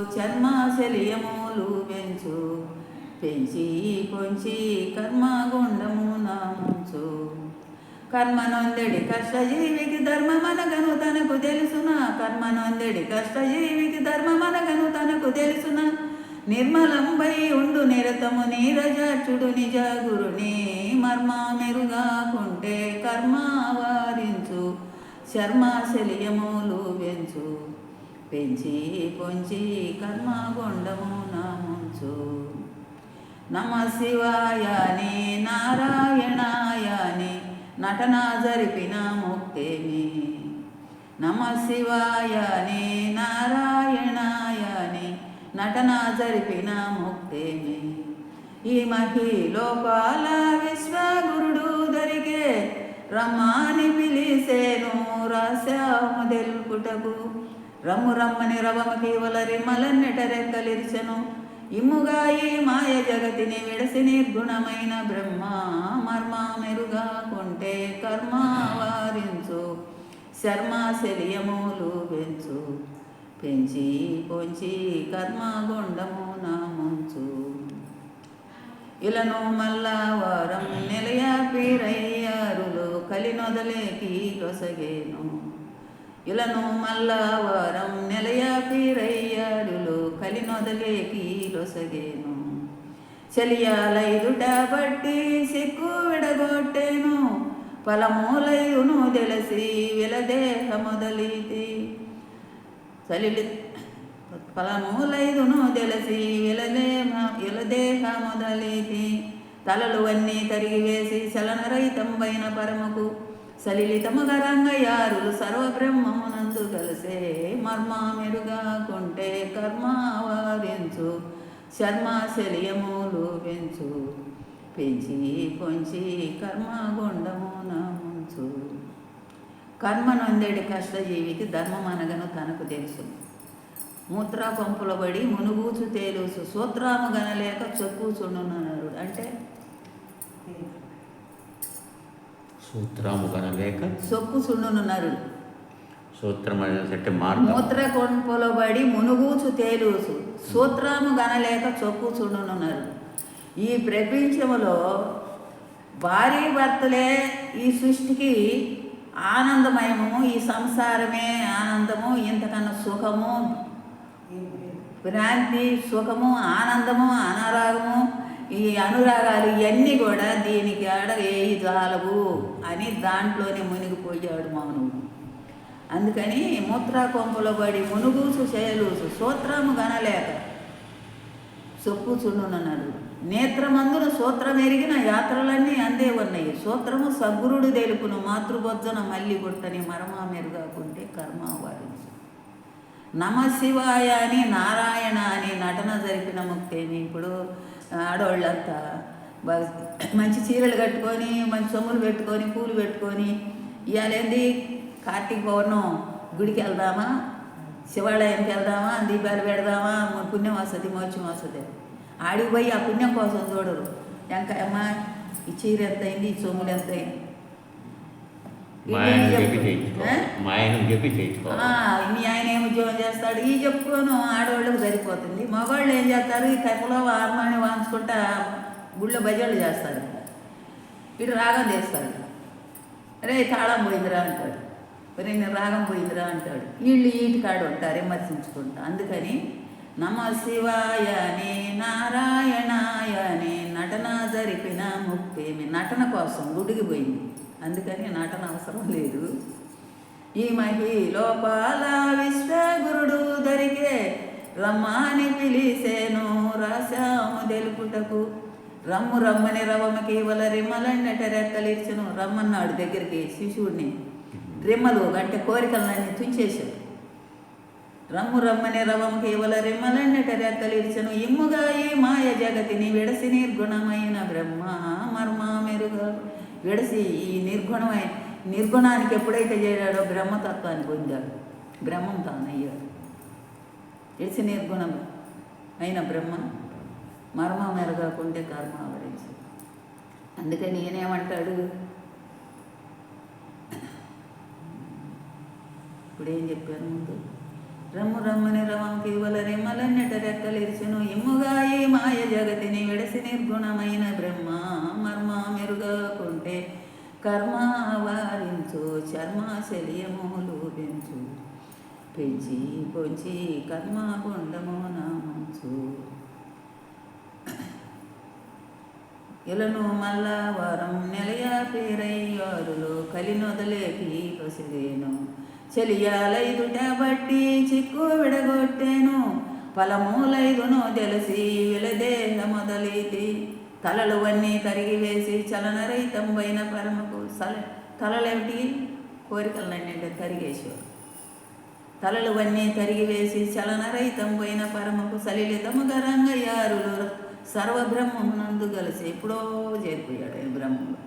చర్మాశలియములు పెంచు. పెంచి పొంచి కర్మగుండము నాముంచు కర్మనొందెడి కష్టజీవికి ధర్మమనగను తనకు తెలుసున? కర్మనొందెడి కష్టజీవికి ధర్మమనగను తనకు తెలుసున? నిర్మలంబై ఉండు నిరతము నీరజాచుడు నిజ గురుని మర్మ మెరుగాకుంటే కర్మ వారించు శర్మాశలియములు పెంచు. పెంచి పొంచి కర్మగుండము నాముంచు. నమ శివాయని నారాయణాయని నటన జరిపిన ముక్తేమి. నమ శివాయని నారాయణాయని నటన జరిపిన ముక్తేమి. ఈ మహి లోపాల విశ్వగురుడు దొరికే రమ్మాని పిలిసేను రాశాము తెలుపుటకు. రమ్ము రమ్మని రవమ కేవల మలన్నెట రెక్కలిర్చెను ఇమ్ముగా ఈ మాయ జగతిని విడసి నిర్గుణమైన బ్రహ్మ మర్మ మెరుగా కొంటే కర్మ వారించు. శర్మ శల్యములు పెంచు. పెంచి పొంచి కర్మ గుండము నాముంచు ఇలను మల్లా వారం నిలయ పీరయ్యారులు కలినొదలేకి లొసగేను ఇలను మల్లవరం వారం నిలయ కలినొదలే కలినొదలేకి లొసగేను చెలియాలైదుట బట్టి సిక్కు విడగొట్టేను. ఫలమూలయును తెలిసి విలదేహ మొదలితి. చలి ఫలమూలైదును తెలిసి విలదేహ విలదేహ మొదలితి. తలలు అన్నీ తరిగివేసి చలనరహితంబైన పరముకు సలిలితముగా రంగయారులు సర్వబ్రహ్మమునందు కలిసే మర్మ మెరుగా కొంటే కర్మ వారించు శర్మ శల్యములు పెంచు. పెంచి పొంచి కర్మ గుండము కర్మ నొందేడి కష్టజీవికి ధర్మం అనగను తనకు తెలుసు. మూత్ర పంపులబడి మునుగూచు తేలుసు సూత్రాము గనలేక చొక్కుచుండునన్నాడు అంటే సూత్రము కనలేక సొక్కు చుండునున్నారు సూత్రం అంటే మార్గం మూత్ర కొంపులో పడి మునుగూచు తేలుసు సూత్రము గనలేక చొక్కు చుండునున్నారు ఈ ప్రపంచములో భార్య భర్తలే ఈ సృష్టికి ఆనందమయము ఈ సంసారమే ఆనందము ఇంతకన్నా సుఖము భ్రాంతి సుఖము ఆనందము అనారాగము ఈ అనురాగాలు ఇవన్నీ కూడా దీనికి ఆడ ఏయి జాలవు అని దాంట్లోనే మునిగిపోయాడు మౌనుడు. అందుకని మూత్రాకొంపలో పడి మునుగుసు చేయలూసు సూత్రము గనలేక చొప్పుచుండునన్నాడు నేత్రమందున సూత్రం ఎరిగిన యాత్రలన్నీ అందే ఉన్నాయి. సూత్రము సద్గురుడు తెలుపును మాతృబొజ్జన మల్లి కొట్టని మరమా మెరుగాకుంటే కర్మ వారిని నమ శివాయ అని నారాయణ అని నటన జరిపిన ముక్తేని ఇప్పుడు ఆడవాళ్ళంతా మంచి చీరలు కట్టుకొని మంచి సొమ్ములు పెట్టుకొని పూలు పెట్టుకొని ఇవ్వాలేంది కార్తీక పౌర్ణం గుడికి వెళ్దామా? శివాలయంకి వెళ్దామా? దీపాలు పెడదామా? పుణ్యం వస్తుంది మోక్షం వస్తుంది ఆడికి పోయి ఆ పుణ్యం కోసం చూడరు. ఎంకమ్మ ఈ చీర ఎంత అయింది ఈ సొమ్ములు ఎంత అయింది మా ఆయన చెప్పి. చేయించుకో ఏ? మా ఆయన చెప్పి చేయించుకో మీ ఆయన ఏం ఉద్యోగం చేస్తాడు? ఈ చెప్పుకోను ఆడవాళ్ళకి సరిపోతుంది. మగవాళ్ళు ఏం చేస్తారు? ఈ కైపలో ఆర్మాని వాంచుకుంటా గుళ్ళో భజనలు చేస్తారు. ఇటు రాగం చేస్తాడు. రే తాళం పోయిందిరా అంటాడు. రే నేను రాగం పోయిందిరా అంటాడు. వీళ్ళు ఈటి కాడు ఉంటారు విమర్శించుకుంటా. అందుకని నమ శివాయని నారాయణాయని నటన జరిపిన ముక్తేమి నటన కోసం గుడికి పోయింది. అందుకని నటన అవసరం లేదు. ఈ మహి లోపాల విశ్వగురుడు దరికే రమ్మాని పిలిసేను రాశాము తెలుపుటకు. రమ్ము రమ్మని రవమకి వల రిమ్మలన్నట రెక్కలిచ్చును రమ్మన్నాడు దగ్గరికి శిశువుడిని రిమ్మలు అంటే కోరికలన్నీ తుంచేశాడు. రమ్ము రమ్మని రవమకి వల రిమ్మలన్నట రెక్కలిచ్చును ఇమ్ముగా ఈ మాయ జగతిని విడసి నిర్గుణమైన బ్రహ్మ మర్మ మెరుగా విడసి ఈ నిర్గుణమైన నిర్గుణానికి ఎప్పుడైతే చేరాడో బ్రహ్మతత్వాన్ని పొందాడు. బ్రహ్మం తానయ్యాడు. విడిసి నిర్గుణం అయిన బ్రహ్మ మర్మ మెరగాకుంటే కర్మ ఆవరించి అందుకని ఈయనేమంటాడు? ఇప్పుడు ఏం చెప్పాను ముందు? రమ్ము రమ్మని రవంకి కేవల రెమ్మలన్నెట రెక్కలిరిచెను ఇమ్ముగా ఈ మాయ జగతిని విడసి నిర్గుణమైన బ్రహ్మ మర్మ మెరుగకుంటే కర్మ వారించు చర్మ శల్యములు పెంచు పెంచి పొంచి కర్మ గుండము నామంచు. ఇలను మళ్ళా వారం నెలయ పేరయ్యారులో కలినొదలేకి పసిదేను చెలియాలైదుట బట్టి చిక్కు విడగొట్టేను. పలమూలైదును తెలిసి విలదేహ మొదలైతి. తలలు వన్నీ కరిగి వేసి చలనరహితంబైన పరమకు సల తలలేమిటి? కోరికలన్నీ అంటే తలలు వన్నీ తరిగి వేసి చలనరహితం పోయిన పరమకు సలిలితముగా రంగయ్యారులు సర్వబ్రహ్మమునందు కలిసి ఎప్పుడో చేరిపోయాడు ఆయన బ్రహ్మంలో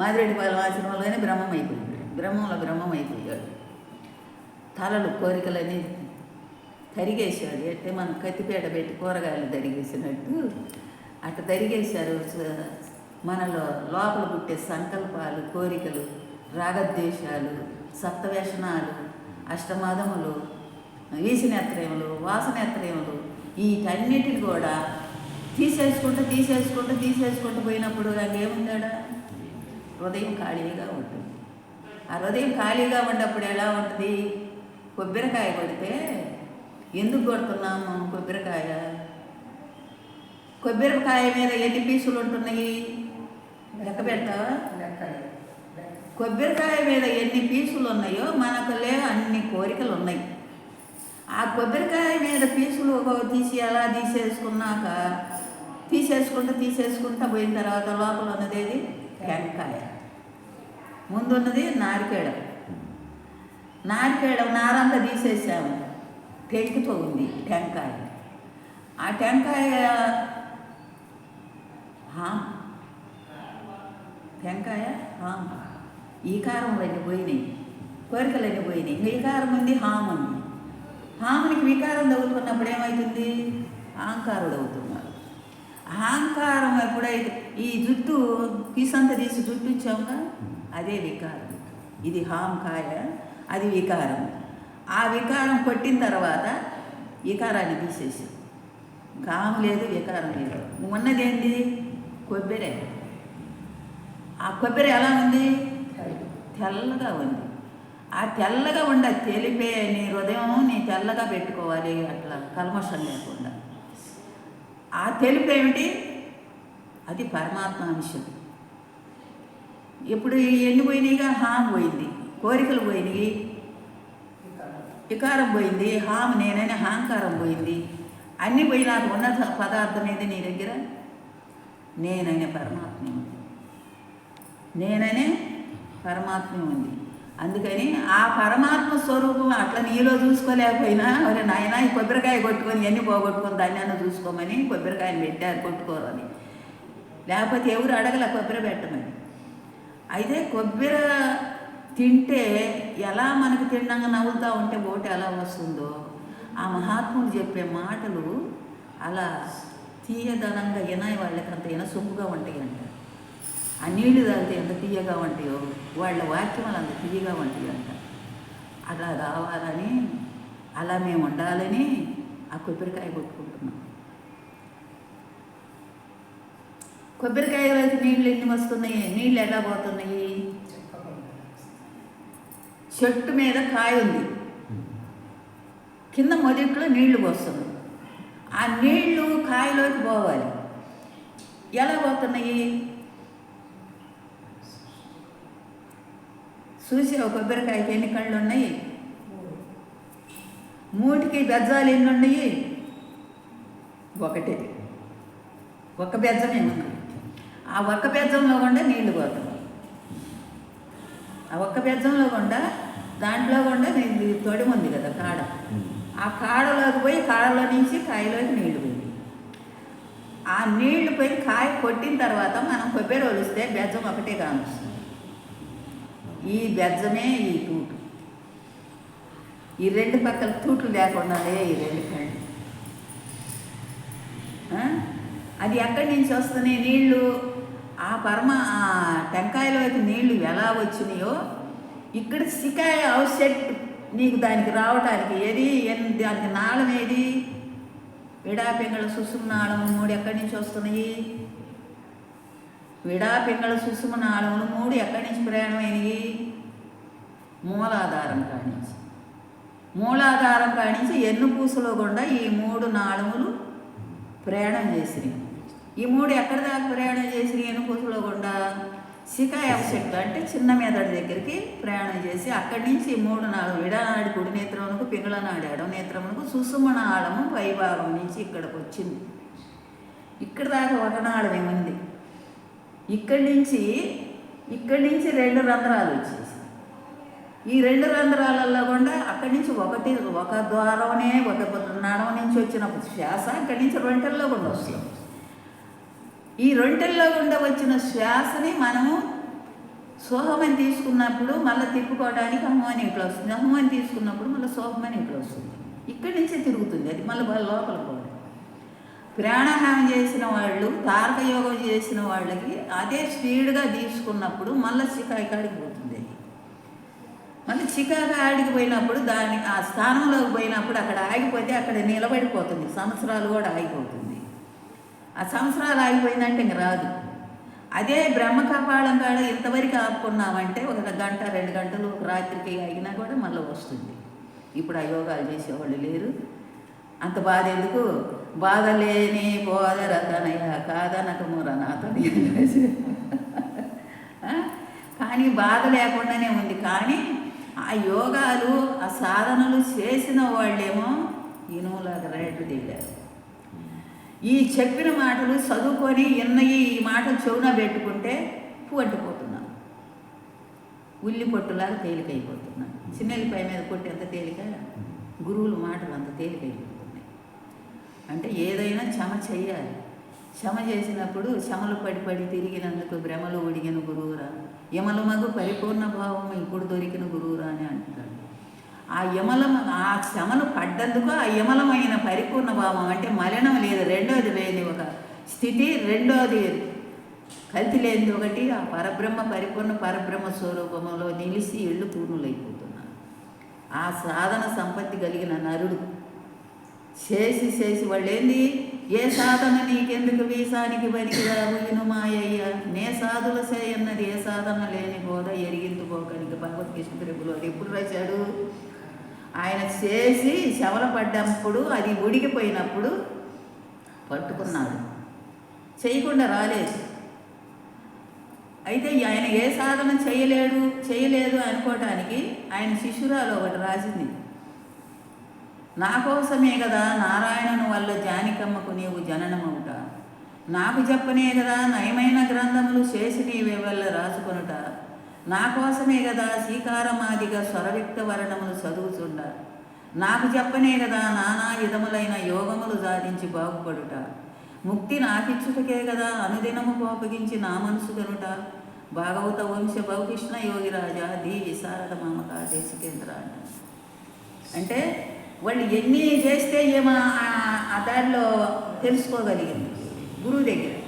మాదిరెడ్డి పాలన ఆశ్రమంలోనే బ్రహ్మం అయిపోయింది బ్రహ్మంలో బ్రహ్మం అయిపోయాడు తలలు కోరికలని తరిగేశాడు. అంటే మనం కత్తిపేట పెట్టి కూరగాయలు తరిగేసినట్టు అట్లా తరిగేశారు. మనలో లోపల పుట్టే సంకల్పాలు కోరికలు రాగద్వేషాలు సప్తవేషణాలు అష్టమాదములు వీసినేత్రయములు వాసనేత్రయములు వీటన్నిటిని కూడా తీసేసుకుంటూ తీసేసుకుంటూ తీసేసుకుంటూ పోయినప్పుడు నాకేముందాడా హృదయం ఖాళీగా ఉంటుంది. ఆ హృదయం ఖాళీగా ఉన్నప్పుడు ఎలా ఉంటుంది? కొబ్బరికాయ కొడితే ఎందుకు కొడుతున్నాము కొబ్బరికాయ? కొబ్బరికాయ మీద ఎన్ని పీసులు ఉంటున్నాయి? లెక్క పెడతావా? కొబ్బరికాయ మీద ఎన్ని పీసులు ఉన్నాయో మనకు లే అన్ని కోరికలు ఉన్నాయి. ఆ కొబ్బరికాయ మీద పీసులు ఒక తీసి అలా తీసేసుకున్నాక తీసేసుకుంటూ తీసేసుకుంటూ పోయిన తర్వాత లోపల ఉన్నది ఏది? టెంకాయ ముందున్నది నారికేళం. నారికేళం నారంతా తీసేసాము. టెంకుతో ఉంది టెంకాయ. ఆ టెంకాయ హామ్ టెంకాయ? ఈ కారం పోయినాయి. కోరికలన్నీ పోయినాయి. ఇంకా ఈ కారం ఉంది హామ్ ఉంది. హామునికి వికారం తగులుకున్నప్పుడు ఏమవుతుంది అహంకారుడు అవుతున్నాడు. అహంకారం ఎప్పుడైతే ఈ జుట్టు పీసంత తీసి జుట్టు ఇచ్చాముగా? అదే వికారం. ఇది హాంకాయ అది వికారం. ఆ వికారం కొట్టిన తర్వాత వికారాన్ని తీసేసి కాము లేదు వికారం లేదు. ఉన్నది కొబ్బరి. ఆ కొబ్బరి ఎలా ఉంది? తెల్లగా ఉంది. ఆ తెల్లగా ఉండ తెలిపే నీ హృదయం నీ తెల్లగా పెట్టుకోవాలి అట్లా కల్మషం లేకుండా. ఆ తెలుపు ఏమిటి అది పరమాత్మ అంశం ఇప్పుడు ఎన్ని పోయినాయిగా హామ్ పోయింది. కోరికలు పోయినాయి. వికారం పోయింది. హామ్ నేననే అహంకారం పోయింది. అన్నీ పోయి నాకు ఉన్న పదార్థం ఏది నీ దగ్గర? నేననే పరమాత్మ ఉంది. నేననే పరమాత్మ ఉంది. అందుకని ఆ పరమాత్మ స్వరూపం అట్లా నీలో చూసుకోలేకపోయినా మరి నాయన ఈ కొబ్బరికాయ కొట్టుకొని ఎన్ని పోగొట్టుకొని దాన్ని అన్న చూసుకోమని కొబ్బరికాయని పెట్టారు కొట్టుకోరని. లేకపోతే ఎవరు అడగల కొబ్బరి పెట్టమని? అయితే కొబ్బరి తింటే ఎలా మనకి తిండంగా నవ్వుతూ ఉంటే ఓటు ఎలా వస్తుందో ఆ మహాత్ములు చెప్పే మాటలు అలా తీయదనంగా వినాయి వాళ్ళకి అంత ఇనసొమ్ముగా ఉంటాయి ఉంటాయంట. ఆ నీళ్ళు తాగితే ఎంత తీయగా ఉంటాయో వాళ్ళ వాక్యములు అంత తీయగా ఉంటాయంట. అలా కావాలని అలా మేము ఉండాలని ఆ కొబ్బరికాయ కొట్టుకుంటున్నాం. కొబ్బరికాయలోకి నీళ్ళు ఎన్ని వస్తున్నాయి? నీళ్ళు ఎలా పోతున్నాయి? చెట్టు మీద కాయ ఉంది. కింద మొదట్లో నీళ్ళు పోస్తున్నాయి. ఆ నీళ్ళు కాయలోకి పోవాలి. ఎలా పోతున్నాయి? చూసి ఒక కొబ్బరికాయకి ఎన్ని కళ్ళు ఉన్నాయి? మూటికి బెజ్జాలు ఎన్ని ఉన్నాయి? ఒకటి ఒక బెజ్జమే ఉంది ఆ ఒక్క బెజ్జంలో కూడా నీళ్ళు పోతాం ఆ ఒక్క బెజ్జంలో కూడా దాంట్లో కూడా నేను తొడి ఉంది కదా కాడ. ఆ కాడలోకి పోయి కాడలో నుంచి కాయలోకి నీళ్ళు పోయింది. ఆ నీళ్ళు పోయి కాయ కొట్టిన తర్వాత మనం కొబ్బరి ఒలిస్తే బెజ్జం ఒకటే కానుస్తుంది. ఈ బెజ్జమే ఈ తూటు. ఈ రెండు పక్కల తూట్లు లేకుండానే ఈ రెండు కళ్ళు. అది ఎక్కడి నుంచి వస్తున్నాయి నీళ్ళు? ఆ పరమ ఆ టెంకాయలోకి నీళ్ళు ఎలా వచ్చినాయో ఇక్కడ సికాయ అవుట్ నీకు దానికి రావటానికి ఏది ఎన్- దానికి నాళం ఏది? విడాపింగళ సుసుమ నాళము మూడు ఎక్కడి నుంచి వస్తున్నాయి? విడాపింగళ సుసుమ నాళములు మూడు ఎక్కడి నుంచి ప్రయాణమైనవి? మూలాధారం కానించి మూలాధారం కానించి ఎన్ను పూసలో గుండా ఈ మూడు నాళములు ప్రయాణం చేసినాయి ఈ మూడు ఎక్కడి దాకా ప్రయాణం చేసి నేను పూసలో గుండా శిఖాయ చెట్టు అంటే చిన్న మెదడు దగ్గరికి ప్రయాణం చేసి అక్కడి నుంచి ఈ మూడు నాలుగు విడనాడి కుడి నేత్రమునకు పింగళనాడి ఎడమ నేత్రమునకు సుసుమ నాళము పైభాగం నుంచి ఇక్కడికి వచ్చింది. ఇక్కడ దాకా ఒక నాళం ఉంది. ఇక్కడి నుంచి ఇక్కడి నుంచి రెండు రంధ్రాలు వచ్చేసి. ఈ రెండు రంధ్రాలలో కూడా అక్కడి నుంచి ఒకటి ఒక ద్వారంనే ఒక నడవ నుంచి వచ్చిన శ్వాస అక్కడి నుంచి రెంటల్లో కూడా వస్తుంది. ఈ రొంటల్లో గుండా వచ్చిన శ్వాసని మనము సోహమని తీసుకున్నప్పుడు మళ్ళీ తిప్పుకోవడానికి హనుమాని ఇట్లా వస్తుంది. హనుమాని తీసుకున్నప్పుడు మళ్ళీ సోహమని ఇట్లా వస్తుంది. ఇక్కడి నుంచే తిరుగుతుంది. అది మళ్ళీ వాళ్ళ లోపల పోవడం ప్రాణాయామం చేసిన వాళ్ళు తారక యోగం చేసిన వాళ్ళకి అదే స్పీడ్గా తీసుకున్నప్పుడు మళ్ళీ చికాయి కాడికి పోతుంది మళ్ళీ చికాగా ఆడికి పోయినప్పుడు దాని ఆ స్థానంలోకి పోయినప్పుడు అక్కడ ఆగిపోతే అక్కడ నిలబడిపోతుంది. సంవత్సరాలు కూడా ఆగిపోతుంది. ఆ సంవత్సరాలు ఆగిపోయిందంటే ఇంక రాదు. అదే బ్రహ్మ కపాళం కాడ ఇంతవరకు ఆపుకున్నామంటే ఒక గంట రెండు గంటలు ఒక రాత్రికి ఆగినా కూడా మళ్ళీ వస్తుంది. ఇప్పుడు ఆ యోగాలు చేసేవాళ్ళు లేరు. అంత బాధ ఎందుకు? బాధ లేని పోదర తనయ కాదనకముర నాతని కానీ బాధ లేకుండానే ఉంది. కానీ ఆ యోగాలు ఆ సాధనలు చేసిన వాళ్ళేమో ఇనుములాగా రేటు దిగారు ఈ చెప్పిన మాటలు చదువుకొని ఎన్నయి ఈ మాటలు చెవున పెట్టుకుంటే పువ్వంటిపోతున్నాం ఉల్లి పొట్టులాగా తేలికైపోతున్నాం. చిన్నెల్లిపాయ మీద కొట్టి ఎంత తేలిక? గురువుల మాటలు అంత తేలికైపోతున్నాయి. అంటే ఏదైనా క్షమ చెయ్యాలి క్షమ చేసినప్పుడు క్షమలు పడి పడి తిరిగినందుకు భ్రమలు ఒడిగిన గురువురా. యమల మగు పరిపూర్ణ భావం ఇప్పుడు దొరికిన గురువురా అని అంటాడు ఆ యమలం ఆ క్షమలు పడ్డందుకు ఆ యమలమైన పరిపూర్ణ భావం అంటే మలినం లేదు. రెండోది లేని ఒక స్థితి రెండోది కలిసి లేనిది ఒకటి. ఆ పరబ్రహ్మ పరిపూర్ణ పరబ్రహ్మ స్వరూపంలో నిలిచి ఇళ్ళు పూర్ణులైపోతున్నాను ఆ సాధన సంపత్తి కలిగిన నరుడు చేసి చేసి వాళ్ళేంది? ఏ సాధన నీకెందుకు? వీసానికి పనికిరావు ఇను మాయయ్య. నే సాధుల చేయన్నది ఏ సాధన లేని బోధ ఎరిగిందు నీకు భగవద్గీత ప్రభులు అది ఎప్పుడు రాశాడు? ఆయన చేసి శవల పడ్డప్పుడు అది ఉడికిపోయినప్పుడు పట్టుకున్నాడు. చేయకుండా రాలేదు. అయితే ఆయన ఏ సాధన చేయలేడు చేయలేదు అనుకోవటానికి ఆయన శిష్యురాలు ఒకటి రాసింది. నా కోసమే కదా నారాయణను వల్ల జానికమ్మకు నీవు జననమవుట. నాకు చెప్పనే కదా నయమైన గ్రంథములు చేసి నీవే వల్ల రాసుకొనుట. నా కోసమే కదా శ్రీకారమాదిగా స్వరవిక్త వర్ణములు చదువుచుండ నాకు చెప్పనే కదా నానా విధములైన యోగములు సాధించి బాగుపడుట. ముక్తి నాకిచ్చుటకే కదా అనుదినము కోపగించి నా మనసు కనుట భాగవత వంశ బహుకృష్ణ యోగిరాజా ది విశారద మామక దేశికేంద్ర అంట. అంటే వాళ్ళు ఎన్ని చేస్తే ఏమో ఆ దారిలో తెలుసుకోగలిగింది గురువు దగ్గర.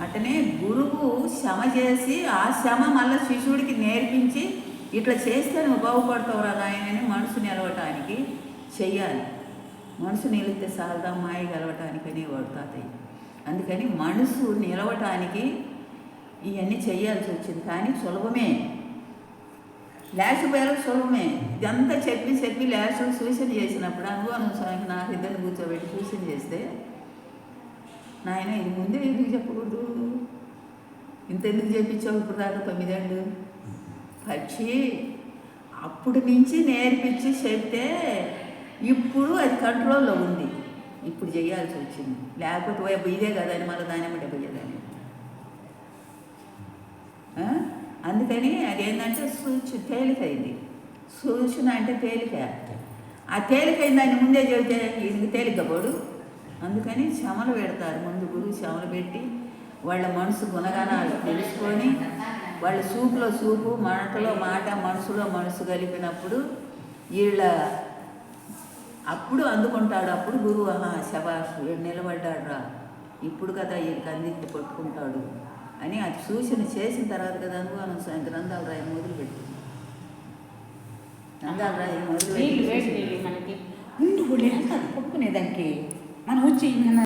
అతనే గురువు శ్రమ చేసి ఆ శ్రమ మళ్ళీ శిష్యుడికి నేర్పించి ఇట్లా చేస్తే నువ్వు బాగుపడతావురా ఆయనని మనసు నిలవటానికి చెయ్యాలి. మనసు నిలిస్తే సాలదా మాయ గెలవటానికని అని తాతయ్య. అందుకని మనసు నిలవటానికి ఇవన్నీ చేయాల్సి వచ్చింది. కానీ సులభమే. ల్యాసు పేరు సులభమే. ఇదంతా చెప్పి చెప్పి ల్యాసు సూచన చేసినప్పుడు అనుభవం నాకు ఇద్దరిని కూర్చోబెట్టి సూచన చేస్తే నాయన ఇది ముందే ఎందుకు చెప్పకూడదు? ఇంత ఎందుకు చేయించావు ఇప్పుడు దాకా తొమ్మిదేళ్ళు? పక్షి అప్పుడు నుంచి నేర్పించి చెప్తే ఇప్పుడు అది కంట్రోల్లో ఉంది. ఇప్పుడు చేయాల్సి వచ్చింది. లేకపోతే ఇదే కదా అని మళ్ళీ దాని బట్టి పోయేదాన్ని అందుకని అదేంటంటే సూచు తేలికైంది. సూచన అంటే తేలిక. ఆ తేలికైన దాన్ని ముందే చెబితే ఇది తేలిక పోడు. అందుకని శ్రమలు పెడతారు. ముందు గురువు శ్రమలు పెట్టి వాళ్ళ మనసు గుణగణాలు తెలుసుకొని వాళ్ళ సూపులో సూపు మాటలో మాట మనసులో మనసు కలిపినప్పుడు వీళ్ళ అప్పుడు అందుకుంటాడు. అప్పుడు గురువు ఆహా శబాష్ వీడు నిలబడ్డాడు రా ఇప్పుడు కదా వీళ్ళకి అందించి పట్టుకుంటాడు అని అది సూచన చేసిన తర్వాత కదా అనుభవం గ్రంథాలు రాయి మొదలుపెట్టింది అందాలరా ఈ మొదలు నీళ్ళు వేడి పెట్టి నీళ్ళు మనకి. ఉండు వాళ్ళు వెళ్తారు పట్టుకునేదానికి మనం వచ్చి మన